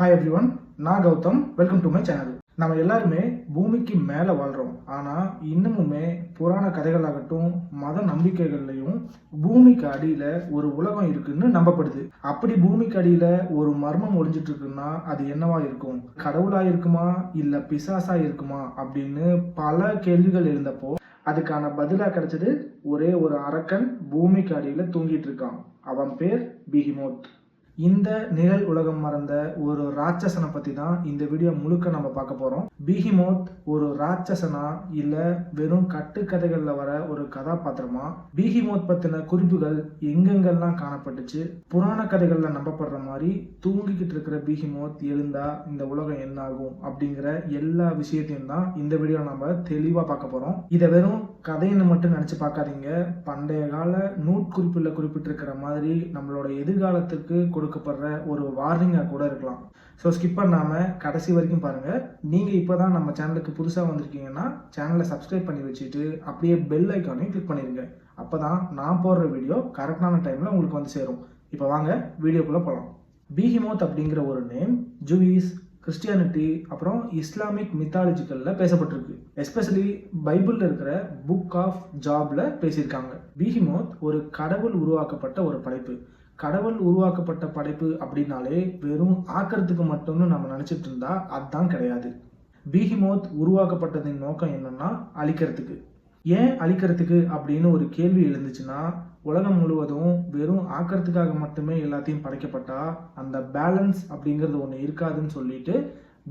Hi everyone நான் Gautham. Welcome to my channel நம்ம எல்லாருமே பூமிக்கு மேலே வாழ்கிறோம் ஆனால் இன்னமுமே புராண கதைகளாகட்டும் மத நம்பிக்கைகள்லையும் பூமிக்கு அடியில் ஒரு உலகம் இருக்குன்னு நம்பப்படுது. அப்படி பூமிக்கு அடியில் ஒரு மர்மம் ஒழிஞ்சிட்டு இருக்குன்னா அது என்னவா இருக்கும்? கடவுளா இருக்குமா? இல்லை பிசாசா இருக்குமா? அப்படின்னு பல கேள்விகள் இருந்தப்போ அதுக்கான பதிலாக கிடைச்சது ஒரே ஒரு அரக்கன் பூமிக்கு அடியில் தூங்கிட்டு இருக்கான் அவன் பேர் பிஹிமோத். இந்த நிழல் உலகம் மறந்த ஒரு ராட்சசனை பத்தி தான் இந்த வீடியோ முழுக்க நம்ம பார்க்க போறோம். பீஹிமோத் ஒரு ராட்சசனா இல்ல வெறும் கட்டுக்கதைகள்ல வர ஒரு கதாபாத்திரமா? பீஹிமோத் பத்தின குறிப்புகள் எங்கெங்கெல்லாம் காணப்பட்டுச்சு? புராண கதைகள்ல நம்பப்படுற மாதிரி தூங்கிக்கிட்டு இருக்கிற பிஹிமோத் எழுந்தா இந்த உலகம் என்ன ஆகும் அப்படிங்கிற எல்லா விஷயத்தையும் தான் இந்த வீடியோ நம்ம தெளிவா பார்க்க போறோம். இதை வெறும் கதைன்னு மட்டும் நினைச்சு பார்க்காதீங்க. பண்டைய கால நூட்குறிப்புல குறிப்பிட்டிருக்கிற மாதிரி நம்மளோட எதிர்காலத்துக்கு கொடுக்கப்படுற ஒரு வார்னிங்காக கூட இருக்கலாம். ஸோ ஸ்கிப் பண்ணாமல் கடைசி வரைக்கும் பாருங்கள் நீங்கள் இப்போ தான் நம்ம சேனலுக்கு புதுசாக வந்திருக்கீங்கன்னா சேனலை சப்ஸ்கிரைப் பண்ணி வச்சுட்டு அப்படியே பெல் ஐக்கானையும் கிளிக் பண்ணிடுங்க அப்போ தான் நான் போடுற வீடியோ கரெக்டான டைமில் உங்களுக்கு வந்து சேரும். இப்போ வாங்க வீடியோக்குள்ளே போகலாம் பீஹிமோத் அப்படிங்கிற ஒரு நேம் ஜூயிஸ் கிறிஸ்டியானிட்டி அப்புறம் இஸ்லாமிக் மித்தாலஜிக்கலில் பேசப்பட்டிருக்கு. எஸ்பெஷலி பைபிளில் இருக்கிற புக் ஆஃப் ஜாப்ல பேசியிருக்காங்க. பீஹிமோத் ஒரு கடவுள் உருவாக்கப்பட்ட ஒரு படைப்பு. கடவுள் உருவாக்கப்பட்ட படைப்பு அப்படின்னாலே வெறும் ஆக்கிறதுக்கு மட்டும்னு நம்ம நினச்சிட்டு இருந்தா அதுதான் கிடையாது. பீஹிமோத் உருவாக்கப்பட்டதின் நோக்கம் என்னன்னா அழிக்கிறதுக்கு. ஏன் அழிக்கிறதுக்கு அப்படின்னு ஒரு கேள்வி எழுந்துச்சுன்னா உலகம் முழுவதும் வெறும் ஆக்கிறதுக்காக மட்டுமே எல்லாத்தையும் படைக்கப்பட்டா அந்த பேலன்ஸ் அப்படிங்கிறது ஒன்று இருக்காதுன்னு சொல்லிட்டு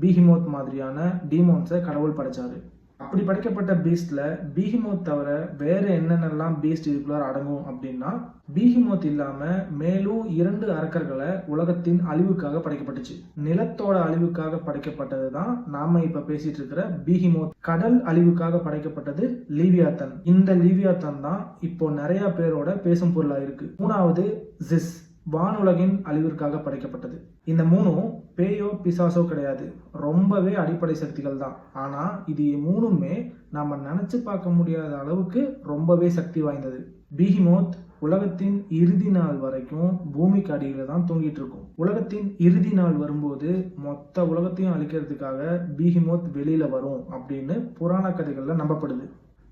பீஹிமோத் மாதிரியான டீமோன்ஸை கடவுள் படைச்சாரு. அப்படி படைக்கப்பட்ட பீஸ்ட்ல பீஹிமோத் தவிர வேற என்னென்னலாம் பீஸ்ட் இதுக்குள்ளார அடங்கும் அப்படின்னா பீஹிமோத் இல்லாம மேலும் இரண்டு அரக்கர்களை உலகத்தின் அழிவுக்காக படைக்கப்பட்டுச்சு. நிலத்தோட அழிவுக்காக படைக்கப்பட்டது தான் நாம இப்ப பேசிட்டு இருக்கிற பீஹிமோத். கடல் அழிவுக்காக படைக்கப்பட்டது லீவியாத்தன். இந்த லீவியாத்தன் தான் இப்போ நிறைய பேரோட பேசும் பொருளா இருக்கு மூணாவது ஜிஸ் வானுலகின் அழிவிற்காக படைக்கப்பட்டது. இந்த மூணும் பேயோ பிசாசோ கிடையாது. ரொம்பவே அடிப்படை சக்திகள் தான். ஆனா இது மூணுமே நாம நினைச்சு பார்க்க முடியாத அளவுக்கு ரொம்பவே சக்தி வாய்ந்தது. பீஹிமோத் உலகத்தின் இறுதி நாள் வரைக்கும் பூமிக்கு அடியில தான் தூங்கிட்டு இருக்கும். உலகத்தின் இறுதி நாள் வரும்போது மொத்த உலகத்தையும் அழிக்கிறதுக்காக பீஹிமோத் வெளியில வரும் அப்படின்னு புராண கதைகள்ல நம்பப்படுது.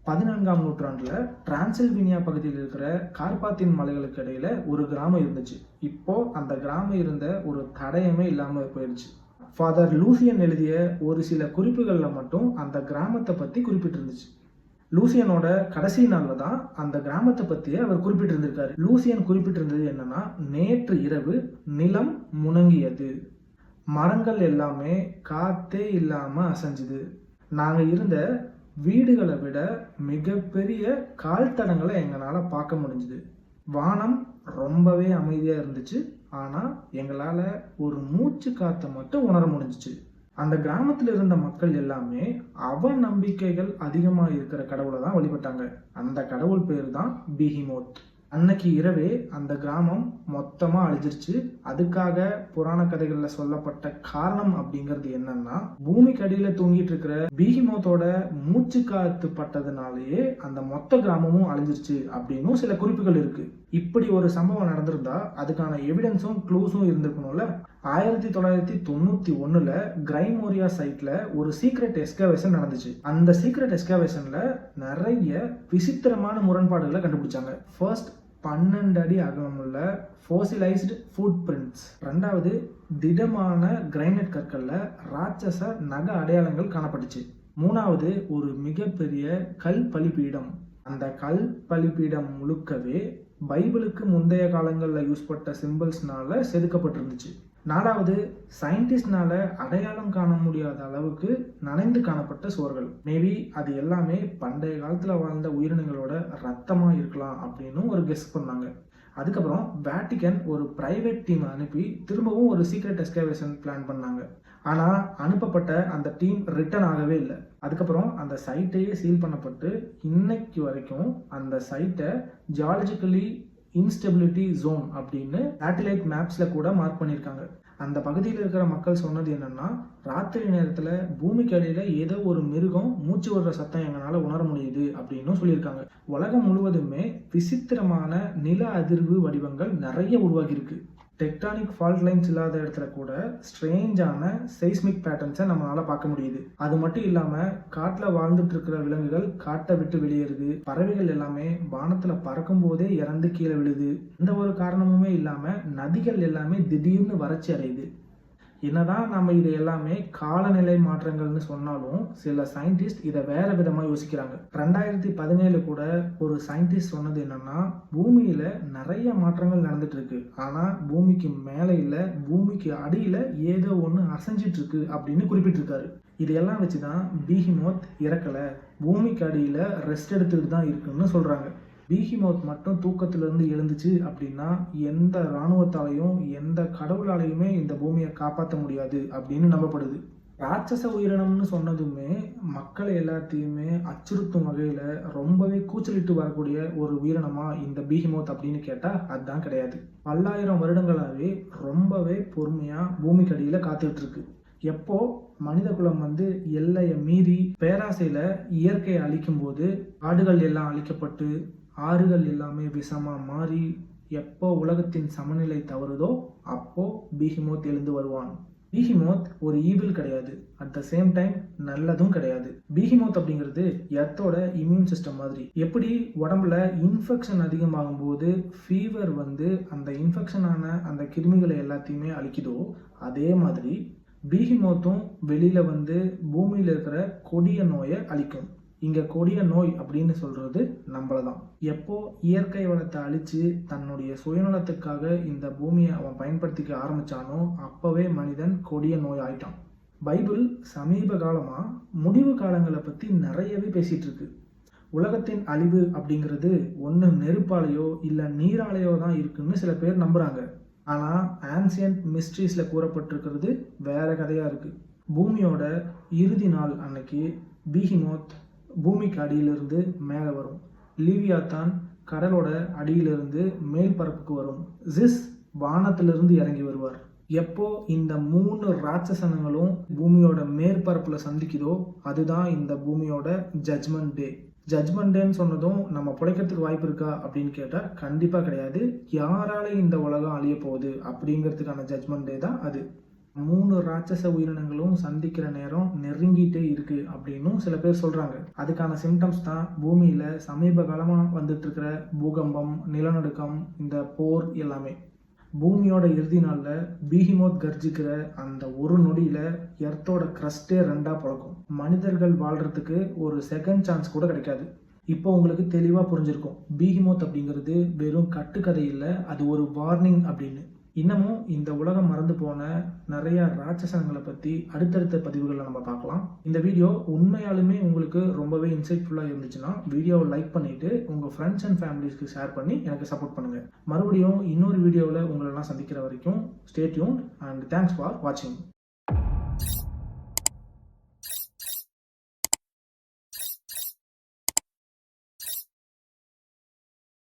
பதினான்காம் நூற்றாண்டில் டிரான்சில்வினியா பகுதியில் இருக்கிற கார்பாத்தின் மலைகளுக்கு இடையில ஒரு கிராமம் இருந்துச்சு. இப்போ அந்த கிராமம் இருந்த ஒரு தடயமே இல்லாமல் போயிடுச்சு ஃபாதர் லூசியன் எழுதிய ஒரு சில குறிப்புகளில் மட்டும் அந்த கிராமத்தை பற்றி குறிப்பிட்டிருந்துச்சு. லூசியனோட கடைசி நாளில் தான் அந்த கிராமத்தை பற்றியே அவர் குறிப்பிட்டிருந்திருக்காரு. லூசியன் குறிப்பிட்டிருந்தது என்னன்னா நேற்று இரவு நிலம் முணங்கியது. மரங்கள் எல்லாமே காத்தே இல்லாமல் அசைஞ்சுது. நாங்கள் இருந்த வீடுகளை விட மிகப்பெரிய கால் தடங்களை எங்களால் பார்க்க முடிஞ்சுது. வானம் ரொம்பவே அமைதியாக இருந்துச்சு. ஆனால் எங்களால் ஒரு மூச்சு காற்றை மட்டும் உணர முடிஞ்சிச்சு. அந்த கிராமத்தில் இருந்த மக்கள் எல்லாமே அவ நம்பிக்கைகள் அதிகமாக இருக்கிற கடவுளை தான் வழிபட்டாங்க. அந்த கடவுள் பேர் தான் பிஹிமோத். அன்னைக்கு இரவே அந்த கிராமம் மொத்தமாக அழிஞ்சிருச்சு. அதுக்காக புராண கதைகளில் சொல்லப்பட்ட காரணம் அப்படிங்கிறது என்னன்னா பூமிக்கு அடியில் தூங்கிட்டு இருக்கிற பீகிமோத்தோட மூச்சு காத்து பட்டதுனாலேயே அந்த மொத்த கிராமமும் அழிஞ்சிருச்சு அப்படின்னும் சில குறிப்புகள் இருக்கு. இப்படி ஒரு சம்பவம் நடந்திருந்தா அதுக்கான எவிடன்ஸும் க்ளூஸும் இருந்திருக்கணும்ல? ஆயிரத்தி தொள்ளாயிரத்தி தொண்ணூத்தி ஒண்ணுல கிரைமோரியா சைட்ல ஒரு சீக்ரெட் எஸ்கவேஷன் நடந்துச்சு. அந்த சீக்ரெட் எஸ்கவேஷன்ல நிறைய விசித்திரமான முரண்பாடுகளை கண்டுபிடிச்சாங்க. ஃபர்ஸ்ட் பன்னெண்டு அடி அகலமுள்ள ஃபோசிலைஸ்டு ஃபுட் பிரிண்ட்ஸ் ரெண்டாவது திடமான கிரைனட் கற்களில் ராட்சச நக அடையாளங்கள் காணப்பட்டுச்சு. மூணாவது ஒரு மிகப்பெரிய கல் பலிப்பீடம் அந்த கல் பலிப்பீடம் முழுக்கவே பைபிளுக்கு முந்தைய காலங்களில் யூஸ் பட்ட சிம்பிள்ஸ்னால செதுக்கப்பட்டிருந்துச்சு. நாலாவது சயின்டிஸ்ட்னால அடையாளம் காண முடியாத அளவுக்கு நனைந்து காணப்பட்ட சுவர்கள். மேபி அது எல்லாமே பண்டைய காலத்தில் வாழ்ந்த உயிரினங்களோட ரத்தமாக இருக்கலாம் அப்படின்னு ஒரு கெஸ் பண்ணாங்க. அதுக்கப்புறம் வேட்டிகன் ஒரு பிரைவேட் டீம் அனுப்பி திரும்பவும் ஒரு சீக்ரெட் எஸ்கவேஷன் பிளான் பண்ணாங்க. ஆனால் அனுப்பப்பட்ட அந்த டீம் ரிட்டர்ன் ஆகவே இல்லை. அதுக்கப்புறம் அந்த சைட்டையே சீல் பண்ணப்பட்டு இன்னைக்கு வரைக்கும் அந்த சைட்டை ஜியாலஜிக்கலி இன்ஸ்டெபிலிட்டி ஜோன் அப்படின்னு சேட்டலைட் மேப்ஸில் கூட மார்க் பண்ணியிருக்காங்க. அந்த பகுதியில் இருக்கிற மக்கள் சொன்னது என்னன்னா ராத்திரி நேரத்தில் பூமிக்கு அடியில் ஏதோ ஒரு மிருகம் மூச்சு விடுற சத்தம் எங்களால் உணர முடியுது அப்படின்னு சொல்லியிருக்காங்க. உலகம் முழுவதுமே விசித்திரமான நில அதிர்வு வடிவங்கள் நிறைய உருவாகியிருக்கு. டெக்டானிக் ஃபால்ட் லைன்ஸ் இல்லாத இடத்துல கூட ஸ்ட்ரேஞ்சான செய்ஸ்மிக் பேட்டர்ன்ஸை நம்மளால பார்க்க முடியுது. அது மட்டும் இல்லாமல் காட்டில் வாழ்ந்துட்டு இருக்கிற விலங்குகள் காட்டை விட்டு வெளியேறுது. பறவைகள் எல்லாமே வானத்தில் பறக்கும் போதே இறந்து கீழே விழுது. எந்த ஒரு காரணமுமே இல்லாமல் நதிகள் எல்லாமே திடீர்னு வறட்சி அடையுது. என்னதான் நம்ம இது எல்லாமே காலநிலை மாற்றங்கள்னு சொன்னாலும் சில சயின்டிஸ்ட் இதை வேற விதமா யோசிக்கிறாங்க. ரெண்டாயிரத்தி பதினேழு கூட ஒரு சயின்டிஸ்ட் சொன்னது என்னன்னா பூமியில நிறைய மாற்றங்கள் நடந்துட்டு இருக்கு ஆனா பூமிக்கு மேல இல்ல பூமிக்கு அடியில ஏதோ ஒன்று அசைஞ்சிட்டு இருக்கு அப்படின்னு குறிப்பிட்டிருக்காரு. இதையெல்லாம் வச்சுதான் பீஹிமோத் இறக்கல. பூமிக்கு அடியில ரெஸ்ட் எடுத்துக்கிட்டு தான் இருக்குன்னு சொல்றாங்க. பீஹிமோத் மட்டும் தூக்கத்திலிருந்து எழுந்துச்சு அப்படின்னா எந்த இராணுவத்தாலையும் எந்த கடவுளாலையுமே இந்த பூமியை காப்பாற்ற முடியாது அப்படின்னு நம்பப்படுது. ராட்சச உயிரினம்னு சொன்னதுமே மக்களை எல்லாத்தையுமே அச்சுறுத்தும் வகையில் ரொம்பவே கூச்சலிட்டு வரக்கூடிய ஒரு உயிரினமா இந்த பீஹிமோத் அப்படின்னு கேட்டால் அதுதான் கிடையாது. பல்லாயிரம் வருடங்களாகவே ரொம்பவே பொறுமையாக பூமிக்கு அடியில் காத்துட்டு இருக்கு எப்போ மனித குலம் வந்து எல்லையை மீறி பேராசையில் இயற்கையை அழிக்கும் போது காடுகள் எல்லாம் அழிக்கப்பட்டு ஆறுகள் எல்லாமே விஷமாக மாறி எப்போ உலகத்தின் சமநிலை தவறுதோ அப்போ பீஹிமோத் எழுந்து வருவான். பீஹிமோத் ஒரு ஈவில் கிடையாது. அட் த சேம் டைம் நல்லதும் கிடையாது. பீஹிமோத் அப்படிங்கிறது எர்த்தோட இம்யூன் சிஸ்டம் மாதிரி. எப்படி? உடம்புல இன்ஃபெக்ஷன் அதிகமாகும் போது ஃபீவர் வந்து அந்த இன்ஃபெக்ஷனான அந்த கிருமிகளை எல்லாத்தையுமே அழிக்குதோ அதே மாதிரி பீஹிமோத்தும் வெளியில வந்து பூமியில இருக்கிற கொடிய நோயை அழிக்கும். இங்கே கொடிய நோய் அப்படின்னு சொல்கிறது நம்மள தான் எப்போ இயற்கை வளத்தை அழித்து தன்னுடைய சுயநலத்துக்காக இந்த பூமியை அவன் பயன்படுத்திக்க ஆரம்பிச்சானோ அப்போவே மனிதன் கொடிய நோய் ஆயிட்டான். பைபிள் சமீப காலமாக முடிவு காலங்களை பற்றி நிறையவே பேசிகிட்டு இருக்கு. உலகத்தின் அழிவு அப்படிங்கிறது ஒன்று நெருப்பாலேயோ இல்லை நீராலேயோ தான் இருக்குன்னு சில பேர் நம்புகிறாங்க ஆனால் ஆன்சியன்ட் மிஸ்ட்ரீஸில் கூறப்பட்டிருக்கிறது வேற கதையாக இருக்குது பூமியோட இறுதி நாள் அன்னைக்கு பீஹிமோத் பூமிக்கு அடியிலிருந்து மேலே வரும். லீவியாத்தான் கடலோட அடியிலிருந்து மேல் பரப்புக்கு வரும். ஜிஸ் வானத்திலிருந்து இறங்கி வருவார். எப்போ இந்த மூணு ராட்சசனங்களும் பூமியோட மேற்பரப்பில் சந்திக்குதோ அதுதான் இந்த பூமியோட ஜட்ஜ்மெண்ட் டே ஜட்ஜ்மெண்ட் டேன்னு சொன்னதும் நம்ம பிழைக்கிறதுக்கு வாய்ப்பு இருக்கா அப்படின்னு கேட்டால் கண்டிப்பாக கிடையாது. யாரால இந்த உலகம் அழிய போகுது அப்படிங்கிறதுக்கான ஜட்ஜ்மெண்ட் டே தான் அது. மூணு ராட்சச உயிரினங்களும் சந்திக்கிற நேரம் நெருங்கிட்டே இருக்கு அப்படின்னும் சில பேர் சொல்றாங்க. அதுக்கான சிம்டம்ஸ் தான் பூமியில சமீப காலமா வந்துட்டு இருக்கிற பூகம்பம் நிலநடுக்கம் இந்த போர் எல்லாமே. பூமியோட இறுதி நாளில் பீஹிமோத் கர்ஜிக்கிற அந்த ஒரு நொடியில் எர்த்தோட க்ரஸ்டே ரெண்டாக பழக்கும். மனிதர்கள் வாழ்கிறதுக்கு ஒரு செகண்ட் சான்ஸ் கூட கிடைக்காது. இப்போ உங்களுக்கு தெளிவாக புரிஞ்சிருக்கும். பீஹிமோத் அப்படிங்கிறது வெறும் கட்டுக்கதை இல்லை அது ஒரு வார்னிங் அப்படின்னு. இன்னமும் இந்த உலகம் மறந்து போன நிறைய ராட்சசங்களை பற்றி அடுத்தடுத்த பதிவுகளில் நம்ம பார்க்கலாம். இந்த வீடியோ உண்மையாலுமே உங்களுக்கு ரொம்பவே இன்சைட்ஃபுல்லாக இருந்துச்சுன்னா வீடியோவை லைக் பண்ணிவிட்டு உங்கள் ஃப்ரெண்ட்ஸ் அண்ட் ஃபேமிலிஸ்க்கு ஷேர் பண்ணி எனக்கு சப்போர்ட் பண்ணுங்கள் மறுபடியும் இன்னொரு வீடியோவில் உங்களெல்லாம் சந்திக்கிற வரைக்கும் ஸ்டேட்யூன் அண்ட் தேங்க்ஸ் ஃபார் வாட்சிங்